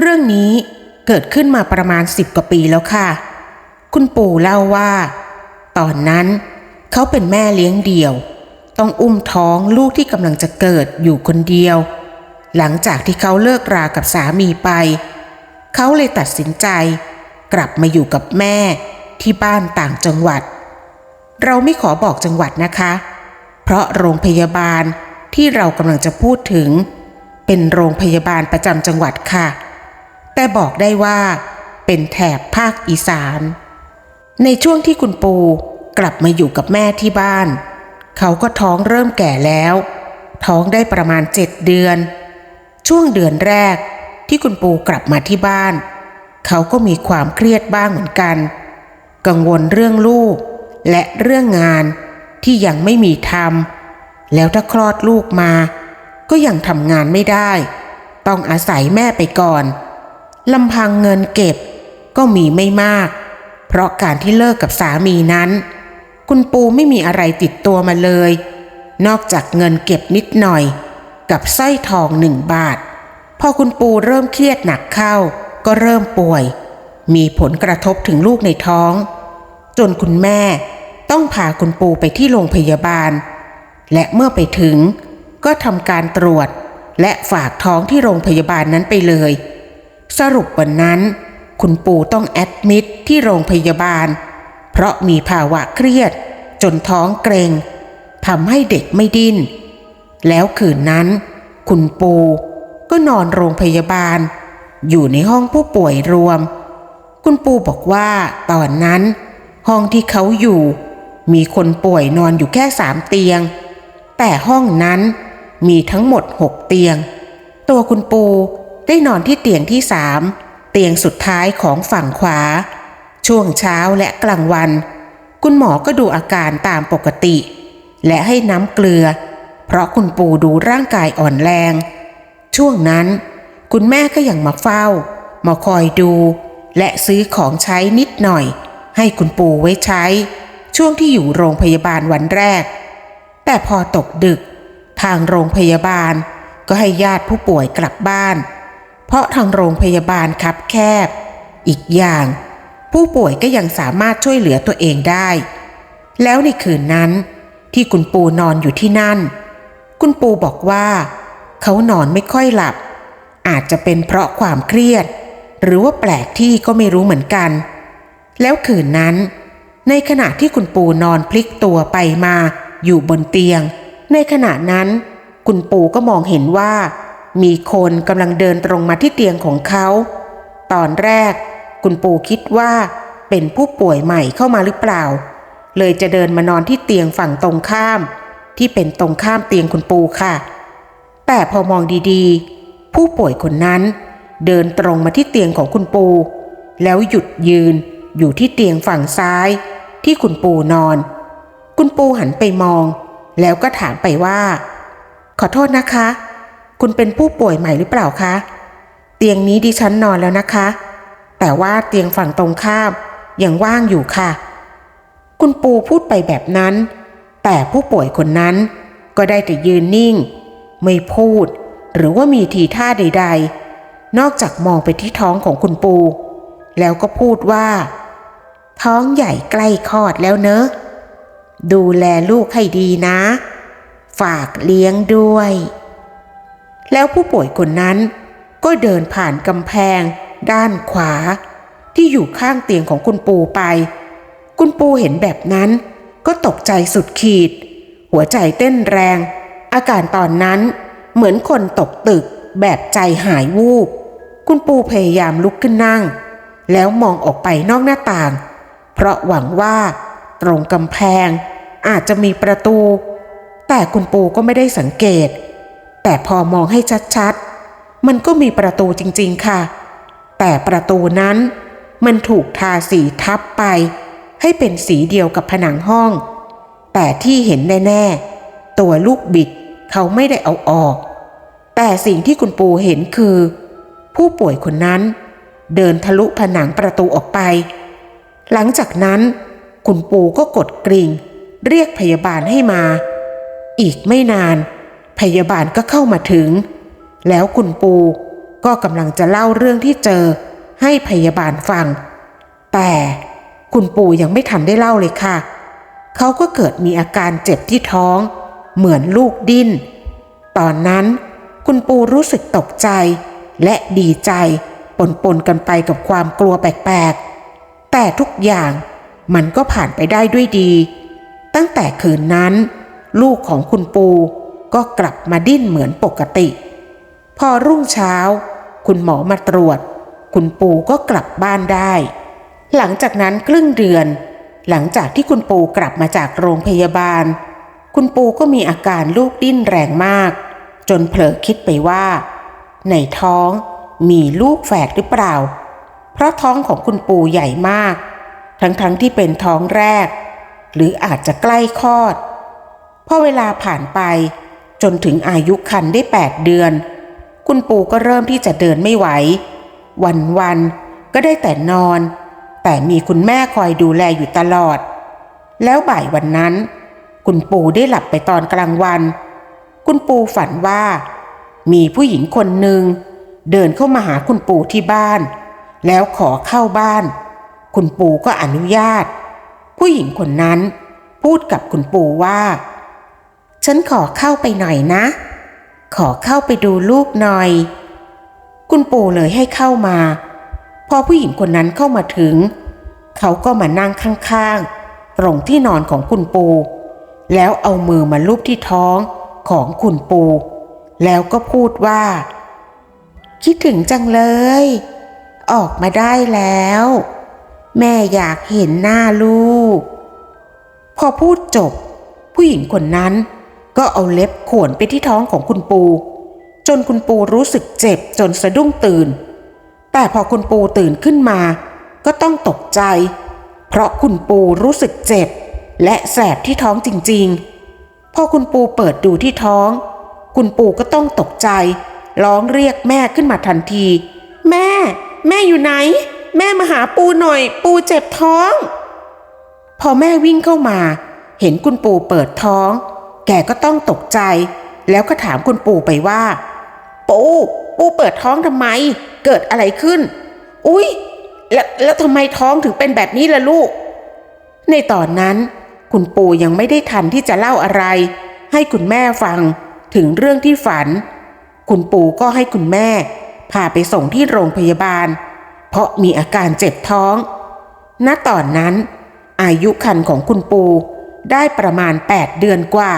เรื่องนี้เกิดขึ้นมาประมาณสิบกว่าปีแล้วค่ะ คุณปู่เล่าว่า ตอนนั้นเขาเป็นแม่เลี้ยงเดี่ยว ต้องอุ้มท้องลูกที่กำลังจะเกิดอยู่คนเดียว หลังจากที่เขาเลิกรากับสามีไป เขาเลยตัดสินใจ กลับมาอยู่กับแม่ที่บ้านต่างจังหวัด เราไม่ขอบอกจังหวัดนะคะ เพราะโรงพยาบาลที่เรากำลังจะพูดถึง เป็นโรงพยาบาลประจำจังหวัดค่ะ แต่บอกได้ว่าเป็นแถบภาคอีสาน ในช่วงที่คุณปูกลับมาอยู่กับแม่ที่บ้าน เขาก็ท้องเริ่มแก่แล้ว ท้องได้ประมาณเจ็ดเดือน ช่วงเดือนแรกที่คุณปูกลับมาที่บ้าน เขาก็มีความเครียดบ้างเหมือนกัน กังวลเรื่องลูกและเรื่องงานที่ยังไม่มีทำแล้วถ้าคลอดลูกมา ก็ยังทำงานไม่ได้ ต้องอาศัยแม่ไปก่อน ลำพังเงินเก็บก็มีไม่มาก เพราะการที่เลิกกับสามีนั้น คุณปูไม่มีอะไรติดตัวมาเลย นอกจากเงินเก็บนิดหน่อย กับสร้อยทองหนึ่งบาท พอคุณปูเริ่มเครียดหนักเข้า ก็เริ่มป่วย มีผลกระทบถึงลูกในท้อง จนคุณแม่ต้องพาคุณปูไปที่โรงพยาบาล และเมื่อไปถึงก็ทำการตรวจและฝากท้องที่โรงพยาบาลนั้นไปเลย สรุปวันนั้น คุณปู่ต้องแอดมิดที่โรงพยาบาล เพราะมีภาวะเครียด จนท้องเกรงทำให้เด็กไม่ดิ้น แล้วคืนนั้น คุณปู่ก็นอนโรงพยาบาล อยู่ในห้องผู้ป่วยรวม คุณปู่บอกว่าตอนนั้น ห้องที่เขาอยู่ มีคนป่วยนอนอยู่แค่สามเตียง แต่ห้องนั้นมีทั้งหมดหกเตียง ตัวคุณปู ได้นอนที่เตียงที่สามเตียงสุดท้ายของฝั่งขวา ช่วงเช้าและกลางวัน คุณหมอก็ดูอาการตามปกติ และให้น้ำเกลือ เพราะคุณปู่ดูร่างกายอ่อนแรง ช่วงนั้น คุณแม่ก็ยังมาเฝ้า มาคอยดู และซื้อของใช้นิดหน่อย ให้คุณปู่ไว้ใช้ ช่วงที่อยู่โรงพยาบาลวันแรก แต่พอตกดึก ทางโรงพยาบาลก็ให้ญาติผู้ป่วยกลับบ้าน เพราะทางโรงพยาบาลคับแคบ อีกอย่าง ผู้ป่วยก็ยังสามารถช่วยเหลือตัวเองได้ แล้วในคืนนั้น ที่คุณปูนอนอยู่ที่นั่น คุณปูบอกว่า เขานอนไม่ค่อยหลับ อาจจะเป็นเพราะความเครียด หรือว่าแปลกที่ก็ไม่รู้เหมือนกัน แล้วคืนนั้น ในขณะที่คุณปูนอนพลิกตัวไปมาอยู่บนเตียง ในขณะนั้น คุณปูก็มองเห็นว่า มีคนกำลังเดินตรงมาที่เตียงของเขา ตอนแรก คุณปูคิดว่า เป็นผู้ป่วยใหม่เข้ามาหรือเปล่า เลยจะเดินมานอนที่เตียงฝั่งตรงข้าม ที่เป็นตรงข้ามเตียงคุณปูค่ะ แต่พอมองดีๆ ผู้ป่วยคนนั้น เดินตรงมาที่เตียงของคุณปูแล้วหยุดยืนอยู่ที่เตียงฝั่งซ้าย ที่คุณปูนอน คุณปูหันไปมอง แล้วก็ถามไปว่า ขอโทษนะคะ คุณเป็นผู้ป่วยใหม่หรือเปล่าคะ เตียงนี้ดิฉันนอนแล้วนะคะ แต่ว่าเตียงฝั่งตรงข้ามยังว่างอยู่ค่ะ คุณปูพูดไปแบบนั้น แต่ผู้ป่วยคนนั้นก็ได้แต่ยืนนิ่ง ไม่พูด หรือว่ามีทีท่าใด ๆ นอกจากมองไปที่ท้องของคุณปู แล้วก็พูดว่า ท้องใหญ่ใกล้คลอดแล้วเนอะ ดูแลลูกให้ดีนะ ฝากเลี้ยงด้วย แล้วผู้ป่วยคนนั้นก็เดินผ่านกำแพง ด้านขวา ที่อยู่ข้างเตียงของคุณปูไป คุณปูเห็นแบบนั้น ก็ตกใจสุดขีด หัวใจเต้นแรง อาการตอนนั้นเหมือนคนตกตึกแบบใจหายวูบ คุณปูพยายามลุกขึ้นนั่ง แล้วมองออกไปนอกหน้าต่าง เพราะหวังว่า ตรงกำแพงอาจจะมีประตู แต่คุณปูก็ไม่ได้สังเกต แต่พอมองให้ชัดๆ มันก็มีประตูจริงๆค่ะ แต่ประตูนั้นมันถูกทาสีทับไป ให้เป็นสีเดียวกับผนังห้อง แต่ที่เห็นแน่ๆ ตัวลูกบิดเขาไม่ได้เอาออก แต่สิ่งที่คุณปูเห็นคือ ผู้ป่วยคนนั้น เดินทะลุผนังประตูออกไป หลังจากนั้น คุณปูก็กดกริ่ง เรียกพยาบาลให้มา อีกไม่นาน พยาบาลก็เข้ามาถึง แล้วคุณปูก็กำลังจะเล่าเรื่องที่เจอให้พยาบาลฟัง แต่คุณปู่ยังไม่ทันได้เล่าเลยค่ะ เขาก็เกิดมีอาการเจ็บที่ท้อง เหมือนลูกดิ้น ตอนนั้นคุณปู่รู้สึกตกใจ และดีใจปนปนๆกันไปกับความกลัวแปลกๆ แต่ทุกอย่างมันก็ผ่านไปได้ด้วยดี ตั้งแต่คืนนั้น ลูกของคุณปู ก็กลับมาดิ้นเหมือนปกติ พอรุ่งเช้า คุณหมอมาตรวจ คุณปูก็กลับบ้านได้ หลังจากนั้นครึ่งเดือน หลังจากที่คุณปูกลับมาจากโรงพยาบาล คุณปูก็มีอาการลูกดิ้นแรงมาก จนเผลอคิดไปว่า ในท้องมีลูกแฝดหรือเปล่า เพราะท้องของคุณปูใหญ่มาก ทั้งๆทที่เป็นท้องแรก หรืออาจจะใกล้คลอดพอเวลาผ่านไป จนถึงอายุคันได้ 8 เดือน คุณปู่ก็เริ่มที่จะเดินไม่ไหว วันๆก็ได้แต่นอน แต่มีคุณแม่คอยดูแลอยู่ตลอด แล้วบ่ายวันนั้น คุณปู่ได้หลับไปตอนกลางวัน คุณปู่ฝันว่า มีผู้หญิงคนหนึ่งเดินเข้ามาหาคุณปู่ที่บ้าน แล้วขอเข้าบ้าน คุณปู่ก็อนุญาต ผู้หญิงคนนั้นพูดกับคุณปู่ว่า ฉันขอเข้าไปหน่อยนะ ขอเข้าไปดูลูกหน่อย คุณปู่เลยให้เข้ามา พอผู้หญิงคนนั้นเข้ามาถึง เขาก็มานั่งข้างๆ ตรงที่นอนของคุณปู่แล้วเอามือมาลูบที่ท้องของคุณปู่แล้วก็พูดว่า คิดถึงจังเลย ออกมาได้แล้ว แม่อยากเห็นหน้าลูก พอพูดจบ ผู้หญิงคนนั้น ก็เอาเล็บข่วนไปที่ท้องของคุณปู จนคุณปูรู้สึกเจ็บจนสะดุ้งตื่น แต่พอคุณปูตื่นขึ้นมา ก็ต้องตกใจ เพราะคุณปูรู้สึกเจ็บ และแสบที่ท้องจริงๆ พอคุณปูเปิดดูที่ท้อง คุณปูก็ต้องตกใจ ร้องเรียกแม่ขึ้นมาทันที แม่ แม่อยู่ไหน แม่มาหาปูหน่อย ปูเจ็บท้อง พอแม่วิ่งเข้ามา เห็นคุณปูเปิดท้อง แกก็ต้องตกใจ แล้วก็ถามคุณปู่ไปว่า ปู่ปู่เปิดท้องทำไม เกิดอะไรขึ้น อุ๊ย แล้วแล้วทำไมท้องถึงเป็นแบบนี้ล่ะลูก ในตอนนั้น คุณปู่ยังไม่ได้ทันที่จะเล่าอะไร ให้คุณแม่ฟังถึงเรื่องที่ฝัน คุณปู่ก็ให้คุณแม่ พาไปส่งที่โรงพยาบาล เพราะมีอาการเจ็บท้อง ณตอนนั้น อายุคันของคุณปู่ ได้ประมาณ 8 เดือนกว่า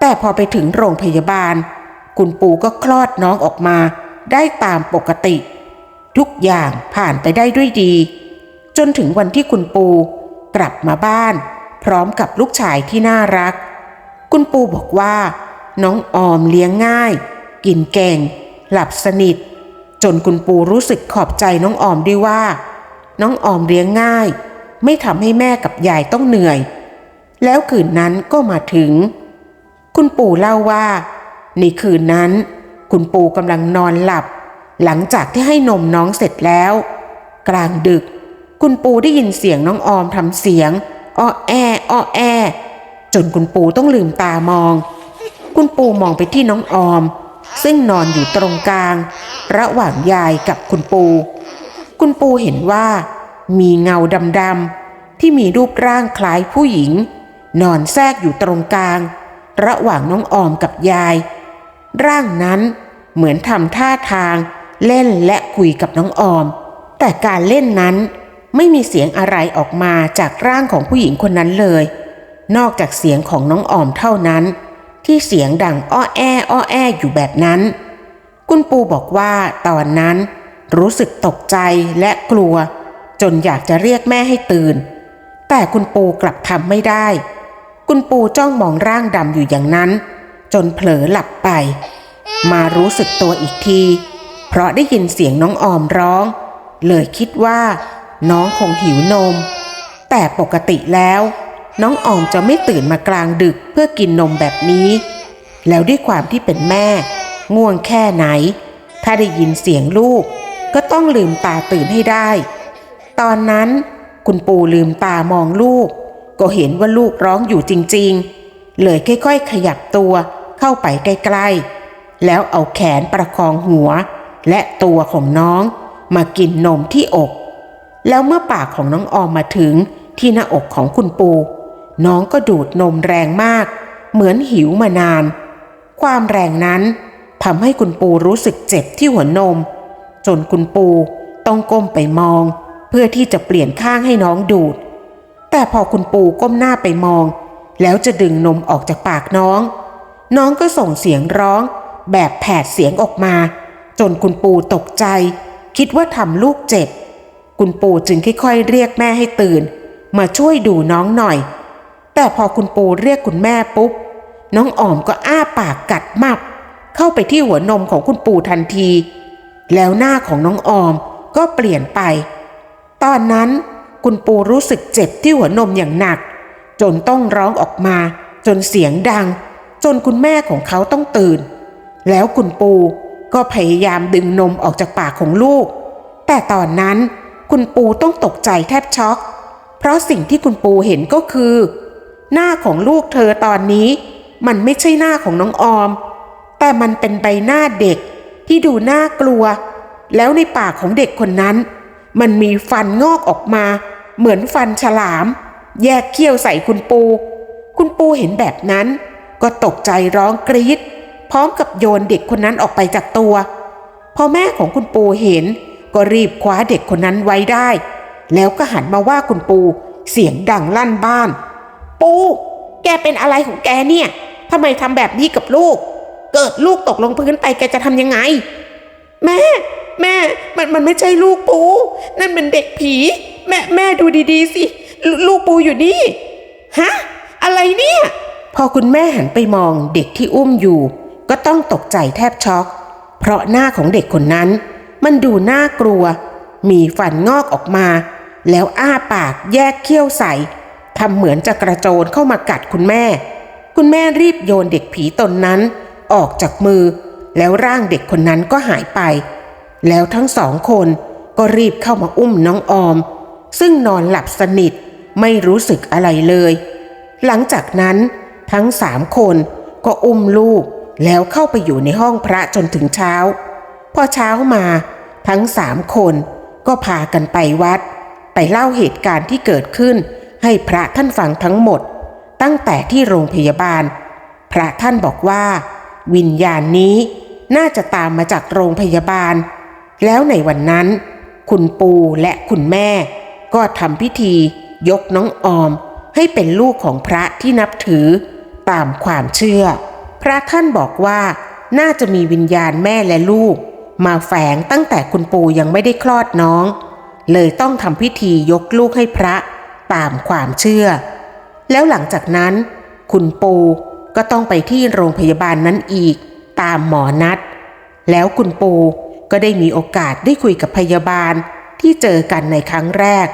แต่พอไปถึงโรงพยาบาล คุณปู่ก็คลอดน้องออกมาได้ตามปกติ ทุกอย่างผ่านไปได้ด้วยดี จนถึงวันที่คุณปู่กลับมาบ้าน พร้อมกับลูกชายที่น่ารัก คุณปู่บอกว่า น้องออมเลี้ยงง่าย กินเก่ง หลับสนิท จนคุณปู่รู้สึกขอบใจน้องออมด้วยว่า น้องออมเลี้ยงง่าย ไม่ทำให้แม่กับยายต้องเหนื่อย แล้วคืนนั้นก็มาถึง คุณปู่เล่าว่า ในคืนนั้น คุณปู่กำลังนอนหลับ หลังจากที่ให้นมน้องเสร็จแล้ว กลางดึก คุณปู่ได้ยินเสียงน้องออมทำเสียงอ้อแออ้อแอ จนคุณปู่ต้องลืมตามอง คุณปู่มองไปที่น้องออม ซึ่งนอนอยู่ตรงกลาง ระหว่างยายกับคุณปู่คุณปู่เห็นว่า มีเงาดำๆที่มีรูปร่างคล้ายผู้หญิง นอนแทรกอยู่ตรงกลาง ระหว่างน้องออมกับยาย ร่างนั้นเหมือนทำท่าทาง เล่นและคุยกับน้องออม แต่การเล่นนั้นไม่มีเสียงอะไรออกมาจากร่างของผู้หญิงคนนั้นเลย นอกจากเสียงของน้องออมเท่านั้น ที่เสียงดังอ้อแออ้อแออยู่แบบนั้น คุณปูบอกว่าตอนนั้นรู้สึกตกใจและกลัว จนอยากจะเรียกแม่ให้ตื่น แต่คุณปูกลับทำไม่ได้ คุณปูจ้องมองร่างดำอยู่อย่างนั้น จนเผลอหลับไป มารู้สึกตัวอีกที เพราะได้ยินเสียงน้องออมร้อง เลยคิดว่า น้องคงหิวนม แต่ปกติแล้ว น้องออมจะไม่ตื่นมากลางดึกเพื่อกินนมแบบนี้ แล้วด้วยความที่เป็นแม่ ง่วงแค่ไหน ถ้าได้ยินเสียงลูก ก็ต้องลืมตาตื่นให้ได้ ตอนนั้นคุณปู่ลืมตามองลูก ก็เห็นว่าลูกร้องอยู่จริงๆ เลยค่อยๆ ขยับตัวเข้าไปใกล้ๆ แล้วเอาแขนประคองหัว และตัวของน้องมากินนมที่อก แล้วเมื่อปากของน้องออมมาถึงที่หน้าอกของคุณปู น้องก็ดูดนมแรงมาก เหมือนหิวมานาน ความแรงนั้นทำให้คุณปูรู้สึกเจ็บที่หัวนม จนคุณปูต้องก้มไปมอง เพื่อที่จะเปลี่ยนข้างให้น้องดูด แต่พอคุณปูก้มหน้าไปมอง แล้วจะดึงนมออกจากปากน้อง น้องก็ส่งเสียงร้อง แบบแผดเสียงออกมา จนคุณปูตกใจ คิดว่าทำลูกเจ็บ คุณปูจึงค่อยๆเรียกแม่ให้ตื่น มาช่วยดูน้องหน่อย แต่พอคุณปูเรียกคุณแม่ปุ๊บ น้องออมก็อ้าปากกัดมับ เข้าไปที่หัวนมของคุณปูทันที แล้วหน้าของน้องออมก็เปลี่ยนไป ตอนนั้น คุณปูรู้สึกเจ็บที่หัวนมอย่างหนัก จนต้องร้องออกมา จนเสียงดัง จนคุณแม่ของเขาต้องตื่น แล้วคุณปูก็พยายามดึงนมออกจากปากของลูก แต่ตอนนั้นคุณปูต้องตกใจแทบช็อก เพราะสิ่งที่คุณปูเห็นก็คือ หน้าของลูกเธอตอนนี้ มันไม่ใช่หน้าของน้องออม แต่มันเป็นใบหน้าเด็กที่ดูน่ากลัว แล้วในปากของเด็กคนนั้น มันมีฟันงอกออกมา เหมือนฟันฉลาม แยกเขี้ยวใส่คุณปู คุณปูเห็นแบบนั้น ก็ตกใจร้องกรี๊ดพร้อมกับโยนเด็กคนนั้นออกไปจากตัว พอแม่ของคุณปูเห็น ก็รีบคว้าเด็กคนนั้นไว้ได้ แล้วก็หันมาว่าคุณปูเสียงดังลั่นบ้าน ปู แกเป็นอะไรของแกเนี่ยทำไมทำแบบนี้กับลูก เกิดลูกตกลงพื้นไปแกจะทำยังไง แม่ แม่มันมันไม่ใช่ลูกปู นั่นเป็นเด็กผี แม่แม่ดูดีๆสิลลูกปูอยู่นี่ฮะอะไรเนี่ย พอคุณแม่หันไปมองเด็กที่อุ้มอยู่ ก็ต้องตกใจแทบช็อก เพราะหน้าของเด็กคนนั้น มันดูน่ากลัว มีฟันงอกออกมา แล้วอ้าปากแยกเขี้ยวใส่ทำเหมือนจะกระโจนเข้ามากัดคุณแม่ คุณแม่รีบโยนเด็กผีตนนั้น ออกจากมือ แล้วร่างเด็กคนนั้นก็หายไป แล้วทั้งสองคนก็รีบเข้ามาอุ้มน้องออม ซึ่งนอนหลับสนิทไม่รู้สึกอะไรเลย หลังจากนั้นทั้งสามคนก็อุ้มลูกแล้วเข้าไปอยู่ในห้องพระจนถึงเช้า พอเช้ามาทั้งสามคนก็พากันไปวัด ไปเล่าเหตุการณ์ที่เกิดขึ้น ให้พระท่านฟังทั้งหมด ตั้งแต่ที่โรงพยาบาล พระท่านบอกว่า วิญญาณนี้น่าจะตามมาจากโรงพยาบาล แล้วในวันนั้น คุณปูและคุณแม่ ก็ทำพิธียกน้องออม ให้เป็นลูกของพระที่นับถือ ตามความเชื่อ พระท่านบอกว่าน่าจะมีวิญญาณแม่และลูก มาแฝงตั้งแต่คุณปูยังไม่ได้คลอดน้อง เลยต้องทำพิธียกลูกให้พระตามความเชื่อ แล้วหลังจากนั้น คุณปูก็ต้องไปที่โรงพยาบาลนั้นอีก ตามหมอนัด แล้วคุณปู ก็ได้มีโอกาสได้คุยกับพยาบาลที่เจอกันในครั้งแรก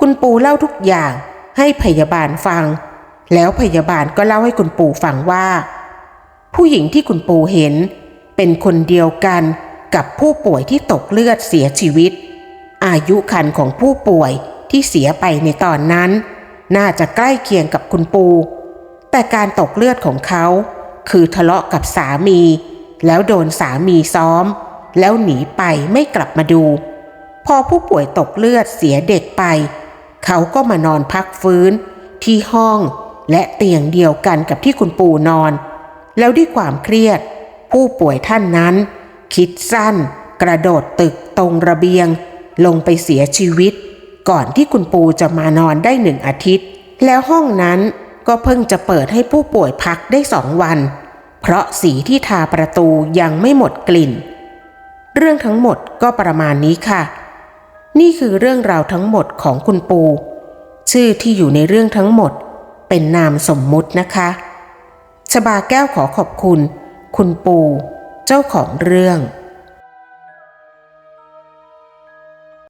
คุณปูเล่าทุกอย่างให้พยาบาลฟัง แล้วพยาบาลก็เล่าให้คุณปูฟังว่า ผู้หญิงที่คุณปูเห็น เป็นคนเดียวกันกับผู้ป่วยที่ตกเลือดเสียชีวิต อายุคันของผู้ป่วยที่เสียไปในตอนนั้น น่าจะใกล้เคียงกับคุณปู แต่การตกเลือดของเขา คือทะเลาะกับสามี แล้วโดนสามีซ้อม แล้วหนีไปไม่กลับมาดู พอผู้ป่วยตกเลือดเสียเด็กไป เขาก็มานอนพักฟื้น ที่ห้องและเตียงเดียวกันกับที่คุณปู่นอน แล้วด้วยความเครียด ผู้ป่วยท่านนั้น คิดสั้น กระโดดตึกตรงระเบียง ลงไปเสียชีวิต ก่อนที่คุณปูจะมานอนได้หนึ่งอาทิตย์ แล้วห้องนั้นก็เพิ่งจะเปิดให้ผู้ป่วยพักได้สองวัน เพราะสีที่ทาประตูยังไม่หมดกลิ่น เรื่องทั้งหมดก็ประมาณนี้ค่ะ นี่คือเรื่องราวทั้งหมดของคุณปู ชื่อที่อยู่ในเรื่องทั้งหมด เป็นนามสมมุตินะคะชบาแก้วขอขอบคุณ คุณปู เจ้าของเรื่อง